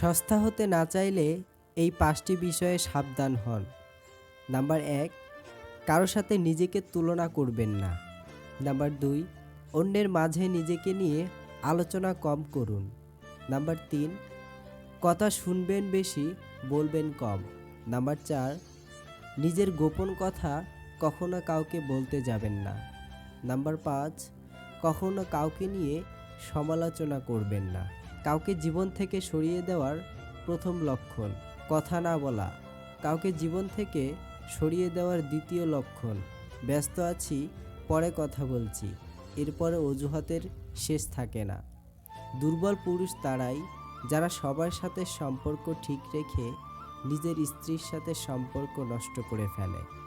সস্তা হতে না চাইলে এই পাঁচটি বিষয়ে সাবধান হন। নাম্বার এক, কারও সাথে নিজেকে তুলনা করবেন না। নাম্বার দুই, অন্যের মাঝে নিজেকে নিয়ে আলোচনা কম করুন। নাম্বার তিন, কথা শুনবেন বেশি, বলবেন কম। নাম্বার চার, নিজের গোপন কথা কখনো কাউকে বলতে যাবেন না। নাম্বার পাঁচ, কখনো কাউকে নিয়ে সমালোচনা করবেন না। কাউকে জীবন থেকে সরিয়ে দেওয়ার প্রথম লক্ষণ, কথা না বলা। কাউকে জীবন থেকে সরিয়ে দেওয়ার দ্বিতীয় লক্ষণ, ব্যস্ত আছি, পরে কথা বলছি, এরপরে অজুহাতের শেষ থাকে না। দুর্বল পুরুষ তারাই, যারা সবার সাথে সম্পর্ক ঠিক রেখে নিজের স্ত্রীর সাথে সম্পর্ক নষ্ট করে ফেলে।